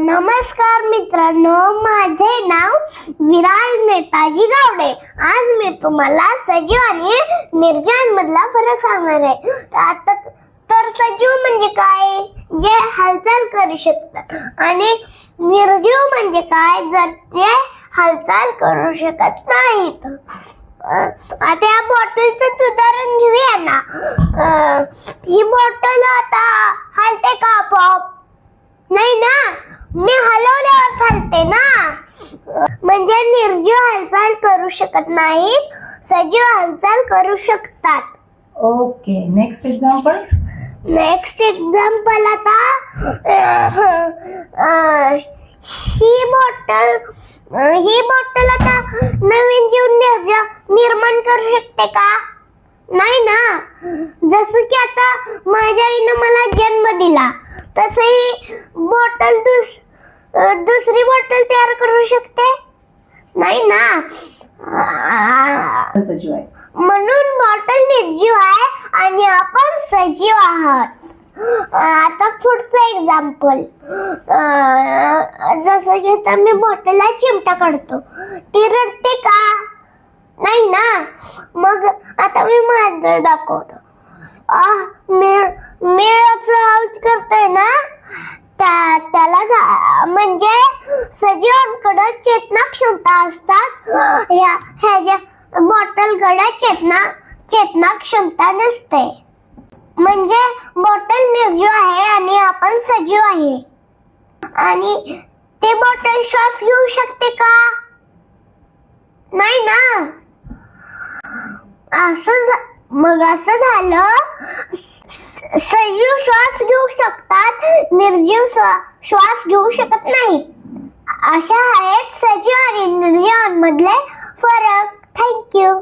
नमस्कार मित्रांनो माझे नाव विराज नेताजी गावडे. आज मी तुम्हाला सजीव आणि निर्जीव मधला फरक सांगणार आहे. आता तर सजीव म्हणजे काय? जे हालचाल करू शकतात. आणि निर्जीव म्हणजे काय? जर ते हालचाल करू शकत नाहीत. आता या बॉटलचं उदाहरण घेऊया ना. ही बॉटल आता हलते का आपोआप? नाही ना? मी हलवल्यावर चालते ना. म्हणजे निर्जीव हालचाल करू शकत नाहीत सजीव हालचाल करू शकतात. Okay next example next example आता ही बॉटल ही बॉटल आता नवीन जीव निर्ज- निर्माण करू शकते का? नाही ना. जसं की आता माझ्या आईनं मला जन्म दिला. तसं ही बॉटल दुस दुसरी बॉटल तयार करू शकते? नाही ना? आ- सजीव आहे. म्हणून बॉटल निर्जीव आहे आणि आपण सजीव आहात. आता पुढचं एक्झाम्पल जसं की आता मी बॉटलला चिमटा काढतो. ती रडते का? नाही ना? मग आता मी माझं दाखवतो. आ मी मेळाचं आऊट करतोय ना त्या त्याला जा- म्हणजे सजीवांकडे चेतना क्षमता असतात. ह्या ह्याच्या बॉटलकडे चेतना चेतना क्षमता नसते. म्हणजे बॉटल निर्जीव आहे आणि आपण सजीव आहे. आणि ते बॉटल श्वास घेऊ शकते का? नाही ना? असं मग असं झालं सजीव श्वास घेऊ शकतात निर्जीव श्वास घेऊ शकत नाहीत. अशा आहेत सजीव आणि निर्जीवांमधले फरक. थँक्यू